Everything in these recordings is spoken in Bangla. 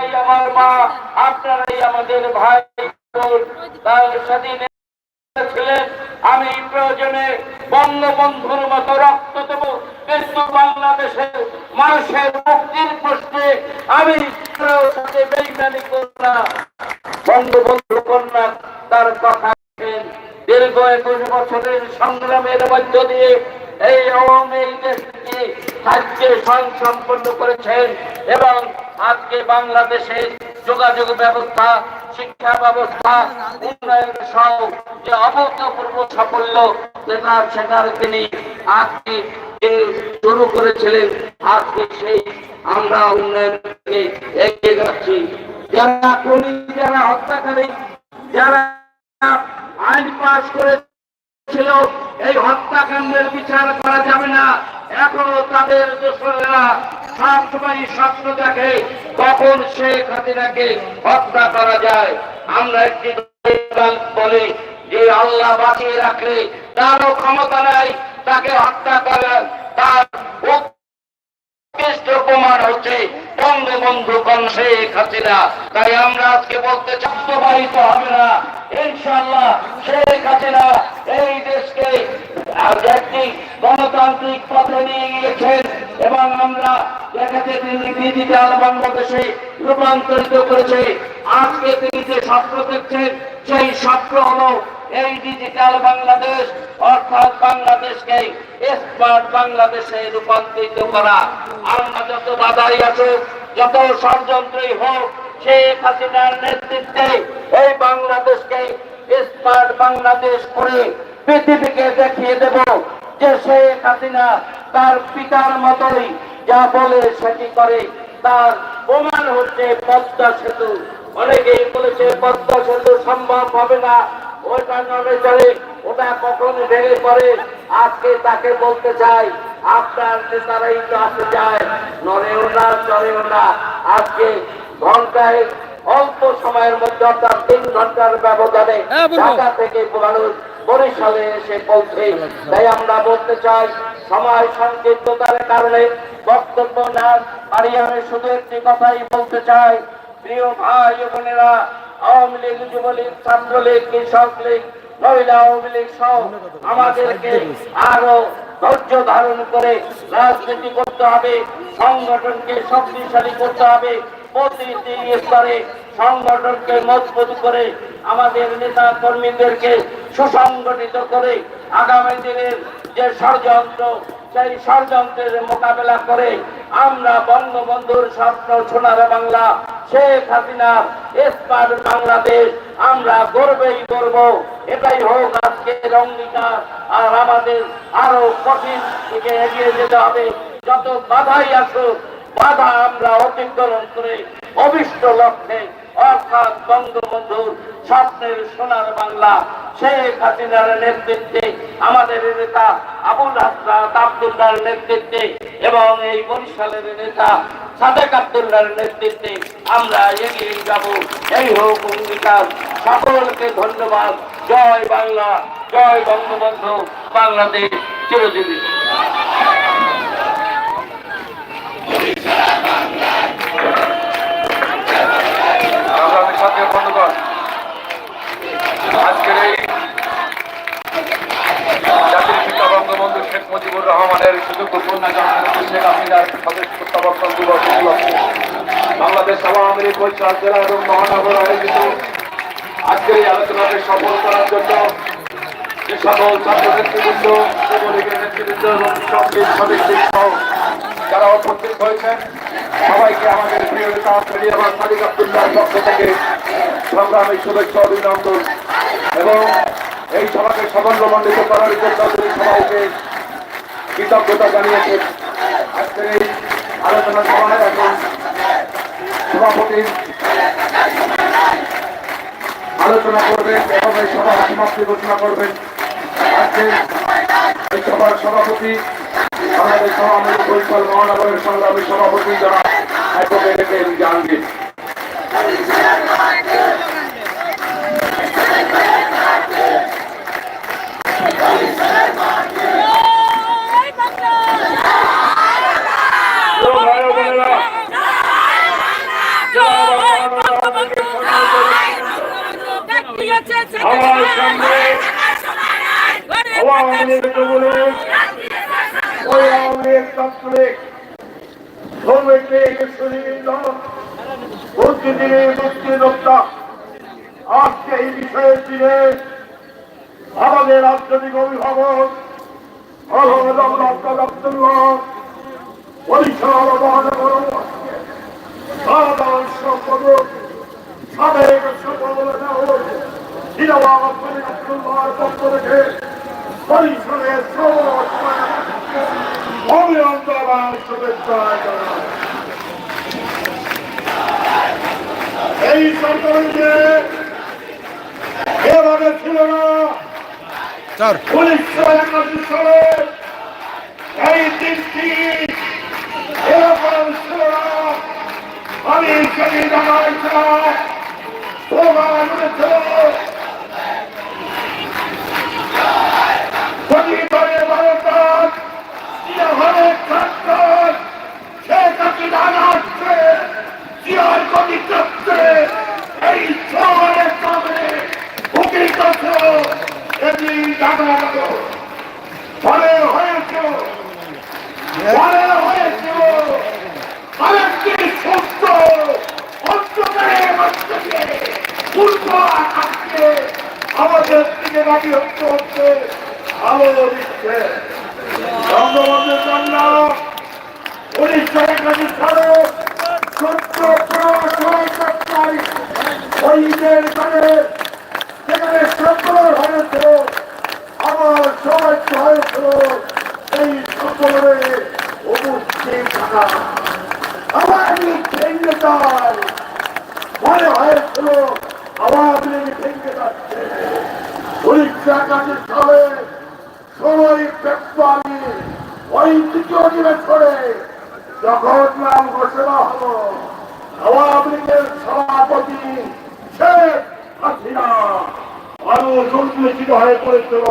আপনারাই আমার মা, আপনারাই আমাদের ভাই ছিলেন আমি প্রয়োজনে বঙ্গবন্ধুর মতো রক্ত দেব। কিন্তু বাংলাদেশের মানুষের মুক্তির প্রশ্নে আমি সাথে বেইমানি করব না। বঙ্গবন্ধু কন্যা তার কথা দীর্ঘ একুশ বছরের সংগ্রামের মধ্য দিয়ে এই আওয়ামী দেশকে রাজ্যে সম্পন্ন করেছেন এবং আজকে বাংলাদেশের যোগাযোগ ব্যবস্থা, শিক্ষা ব্যবস্থা, উন্নয়ন সহ যে অভূতপূর্ব সাফল্য সেটার সেটার তিনি আজকে শুরু করেছিলেন, আজকে সেই আমরা উন্নয়নকে এগিয়ে যাচ্ছি। যারা খুনি, যারা হত্যাকারী, যারা আইন পাশ করেছিল, এই হত্যাকাণ্ডের বিচার করা যাবে না। এখনও তাদের দোষরা সব সময় স্বপ্ন দেখে কখন শেখ হাসিনাকে হত্যা করা যায়। আমরা একটি বলি যে আল্লাহ বাঁচিয়ে রাখলে তারও ক্ষমতা নাই, তাকে হত্যা করা। তার গণতান্ত্রিক পথে নিয়ে গিয়েছেন। এবং আমরা দেখেছি তিনি ডিজিটাল বাংলাদেশে রূপান্তরিত করেছে। আজকে তিনি যে স্বপ্ন দেখছেন, সেই স্বপ্ন হলো এই ডিজিটাল বাংলাদেশ, অর্থাৎ বাংলাদেশকে স্মার্ট বাংলাদেশে রূপান্তরিত করা। আমরা যত বাধাই আসুক, যত ষড়যন্ত্রই হোক, শেখ হাসিনার নেতৃত্বে এই বাংলাদেশকে স্মার্ট বাংলাদেশ করে পৃথিবীকে দেখিয়ে দেব যে শেখ হাসিনা তার পিতার মতোই যা বলে সেটি করে। তার প্রমাণ হচ্ছে পদ্মা সেতু। অনেকেই বলেছে পদ্মা সেতু সম্ভব হবে না। ওটা নড়ে চলে, ওটা কখন ভেঙে পড়ে? আজকে তাকে বলতে চাই, আপনার নেতারাই তো আসে যায় নড়েও না, চড়েও না। আজকে ঘন্টায় অল্প সময়ের মধ্যে অর্থাৎ তিন ঘণ্টার ব্যবধানে হ্যাঁ, ঢাকা থেকে মানুষ বরিশালে এসে পৌঁছে তাই আমরা বলতে চাই সময় সংক্ষিপ্ততার কারণে বক্তব্য না পারি আমি শুধু একটি কথাই বলতে চাই। প্রিয় ভাই বোনেরা আওয়ামী লীগ যুবলীগ ছাত্রলীগ কৃষক লীগ মহিলা আওয়ামী লীগ সহ আমাদেরকে আরও ধৈর্য ধারণ করে রাজনীতি করতে হবে সংগঠনকে শক্তিশালী করতে হবে। প্রতিটি স্তরে সংগঠনকে মজবুত করে আমাদের নেতা কর্মীদেরকে সুসংগঠিত করে আগামী দিনের যে ষড়যন্ত্র, সেই ষড়যন্ত্রের মোকাবেলা করে আমরা বঙ্গবন্ধুর স্বপ্ন সোনার বাংলা, শেখ হাসিনা স্মার্ট বাংলাদেশ আমরা গর্বেই করব এটাই হোক আজকের অঙ্গীকার, আর আমাদের আরও কঠিন দিকে এগিয়ে যেতে হবে। যত বাধাই আসুক বাধা আমরা অতিক্রম করে অভিষ্ট লক্ষ্যে অর্থাৎ বঙ্গবন্ধুর স্বপ্নের সোনার বাংলা, শেখ হাসিনার নেতৃত্বে আমাদের নেতা আবুল হাসনাত আবদুল্লার নেতৃত্বে এবং এই বরিশালের নেতা সাদেক আবদুল্লার নেতৃত্বে আমরা এগিয়ে যাব। এই হোক অঙ্গীকার। সকলকে ধন্যবাদ। জয় বাংলা, জয় বঙ্গবন্ধু। বাংলাদেশ চিরজীবী সংগ্রামী সাথী বন্ধুগণ আজকের এই জাতির পিতা বঙ্গবন্ধু শেখ মুজিবুর রহমানের সুযোগ্য কন্যা জন্মদিন শেখ হাসিনার স্বদেশ প্রত্যাবর্তন দিবস উপলক্ষে বাংলাদেশ আওয়ামী লীগ বরিশাল জেলা এবং মহানগর আয়োজিত আজকের এই আলোচনাকে সফল করার জন্য যে সকল ছাত্র নেতৃবৃন্দ যুবলীগের নেতৃবৃন্দ এবং সংগীত সদস্য সহ যারা উপস্থিত হয়েছেন, সবাইকে আমাদের প্রিয় নেতা প্রিয়মান মালিক আব্দুল্লাহর পক্ষ থেকে সংগ্রামী শুভেচ্ছা, অভিনন্দন এবং এই সভাকে সাফল্যমণ্ডিত করার জন্য সবাইকে কৃতজ্ঞতা জানিয়েছেন আজকের এই আলোচনা সভায় এখন সভাপতি আলোচনা করবেন এবং এই সভা সমাপ্তি ঘোষণা করবেন। আজকে এই সভার সভাপতি আমাদের সভাপতি বরিশাল মহানগরের সংগ্রামী সভাপতি যারা অ্যাডভোকেট জাহাঙ্গীর ভাই ও বোনেরা, জনাব আমার সঙ্গে আওয়ামী লীগ যুবলীগ ওই আওয়ামী লীগ ছাত্রলীগ শ্রমিক লীগ সুনীবৃন্দ বুদ্ধিজীবী মুক্তিযোদ্ধা আজকে এই বিষয়ের দিনে আমাদের রাজনৈতিক অভিভাবক আব্দুল আব্দুল্লাহ সাধারণ সম্পাদক সাবেক সম্পাদক জিরাবাদ আব্দুল্লাহর পক্ষ থেকে বরিশালের অভিনন্দন শুভেচ্ছা জানাই এই সরকারকে এভাবে ছিল না সালে এই দিনটি এরকম আমি ভারতার জিয়াভাবে ট্রাক্টর শেখ হাসিনা আসছে জিয়ার গতি করছে এই শহরের সামনে উপকৃত ছিল এদিন জানা গেল ফলে হয়েছিল ফলে হয়েছিল আরেকটি সুস্থ অন্ধকারের মধ্যে দিয়ে পূর্ব আকাশকে আমাদের দাবি হতে হচ্ছে আলো দিচ্ছে বঙ্গবন্ধুর জন্য উনিশশো একাশি সালে চোদ্দ সরকারি শহীদের কাছে সেখানে সকল হয়েছিল আমার সবাইকে হয়েছিল এই সকলে উপস্থিত থাকা আওয়ামী ভেঙে যায় মনে হয়েছিল আওয়ামী যাচ্ছে উনিশশো একাশি সালে ওই তৃতীয় অধিবেশনে যখন নাম ঘোষণা আওয়ামী লীগের সভাপতি মানুষ হয়ে পড়েছিল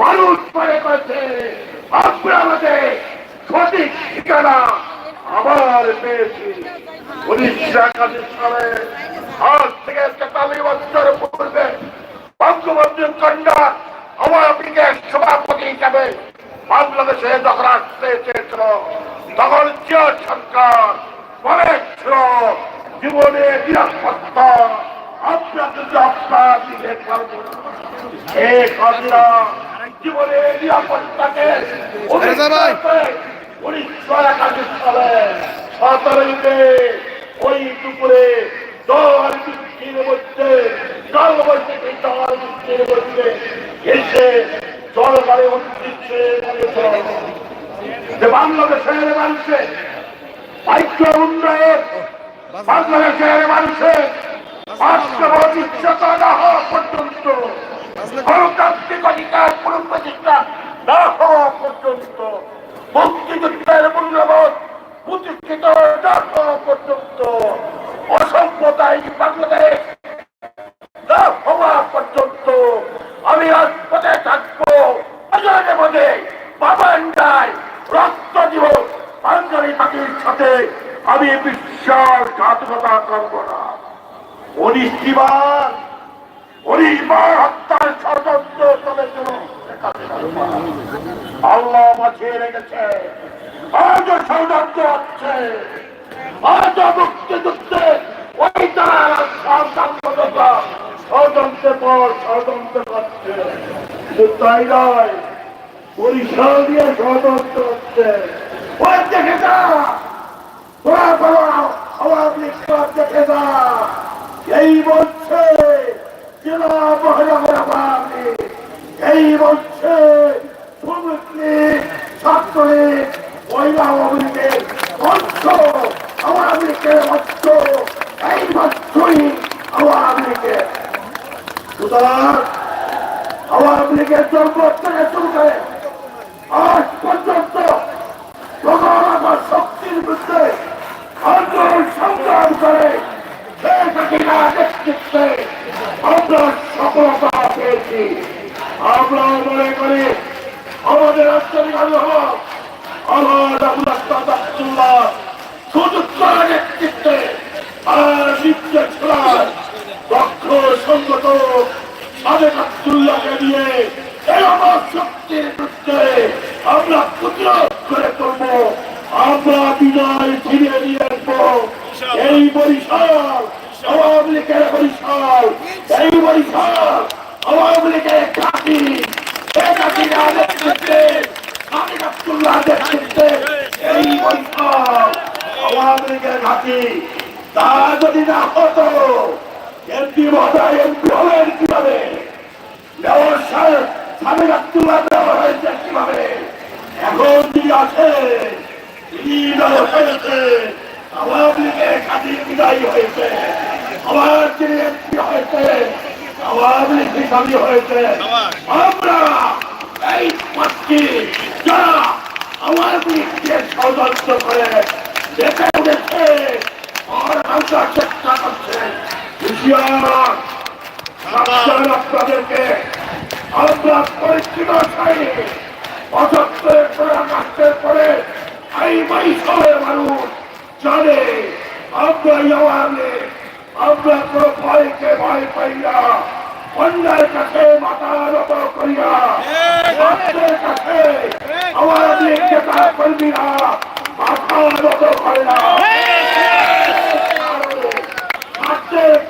মানুষ মনে করেছে আমরা আমাদের সঠিক ঠিকানা আবার পেয়েছি উনিশশো একাশি সালে আজ থেকে তেতাল্লিশ বছর পূর্বে বঙ্গবন্ধুর কন্যা লীগের সভাপতি হিসাবে বাংলাদেশে যখন আসতে চেয়েছিল। তখন জিয়া সরকার বলেছিল জীবনে নিরাপত্তা আপনার যদি আপনার দিকে শেখ হাসিনা জীবনে নিরাপত্তাকে উনিশশো একাশি সালে সতেরোই মে ওই দুপুরে দল বৃষ্টির মধ্যে জলবৈশাখী দল বৃষ্টির মধ্যে এসে জলবায়ু উদ্দিচ্ছে যে বাংলাদেশের মানুষের ঐক্য উন্নয়ন, বাংলাদেশের মানুষের বাস্তবতা না হওয়া পর্যন্ত গণতান্ত্রিক অধিকার পুনঃপ্রতিষ্ঠা না হওয়া পর্যন্ত, মুক্তিযুদ্ধের অসভ্যতায় বাংলাদেশ আমি রাজপথে থাকব। আমি বিশ্বাসঘাতকতা করব না। হত্যার ষড়যন্ত্র চলেছিল আল্লাহ বাঁচিয়ে রেখেছে, আজও ষড়যন্ত্র হচ্ছে। আজও মুক্তিযুদ্ধে ওই তারা সাবধানতা ষড়যন্ত্রের পর ষড়যন্ত্র করছে শুধু তাই নয় বরিশাল দিয়ে হচ্ছে। এই বলছে জেলা মহানগর এই বলছে ছাত্রলীগ মহিলা আওয়ামী লীগের আওয়ামী লীগের অর্থ এই মাত্রই সুতরাং আওয়ামী লীগের জন্ম থেকে শুরু করে। আজ পর্যন্ত শক্তির বিরুদ্ধে আন্দোলন সংগ্রাম করে আমরা সফলতা পেয়েছি। আমরা মনে করি আমাদের আঞ্চলিক আবহাওয়া আমার আব্দুল্লাহ সুযুক্ত নেতৃত্বে দক্ষ সংগঠক সাবেক আব্দুল্লাহকে দিয়ে এই আমার শক্তির বিরুদ্ধে আমরা প্রতিরোধ করে করব। আমরা বিজয় ফিরিয়ে নিয়ে আসব। এই বরিশাল, আওয়ামী লীগের বরিশাল ঘাঁটি এই আব্দুল্লাহ নেতৃত্বে এই বরিশাল, আওয়ামী লীগের ঘাঁটি তা যদি না হতো এমপি মহোদয় কীভাবে? দেওয়ার সাহেব দেওয়া হয়েছে কীভাবে? এখন তিনি আছে তিনি দেওয়া হয়েছে। আওয়ামী লীগের খাতির বিদায়ী হয়েছে। আমার যিনি এমপি হয়েছে। আওয়ামী লীগ হয়েছে। আমরা এই পাচ্ছি যারা আওয়ামী লীগকে ষড়যন্ত্র করে দেখে উঠেছে চেষ্টা করছে। আপনাদেরকে আমরা পরিচিত চাইনি অসত্যের পরামর্শের পরে এই বৈষয়ের মানুষ জানে আমরা ইয়াওয়ানে আমরা কোনো ভয়কে ভয় পাই না অন্যের কাছে মাথা নত করিয়া সত্যের কাছে আওয়ামী নেতা মাথা নত করে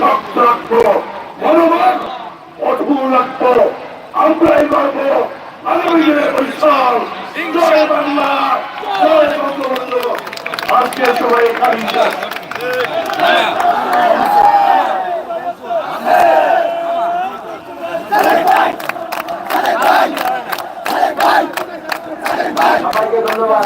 রাখব মনোবল অটুল রাখব আমরাই করব আগামী দিনের পরিশ্রম জয় বাংলা, জয় বঙ্গবন্ধু। আজকে সবাই খালি সবাইকে ধন্যবাদ।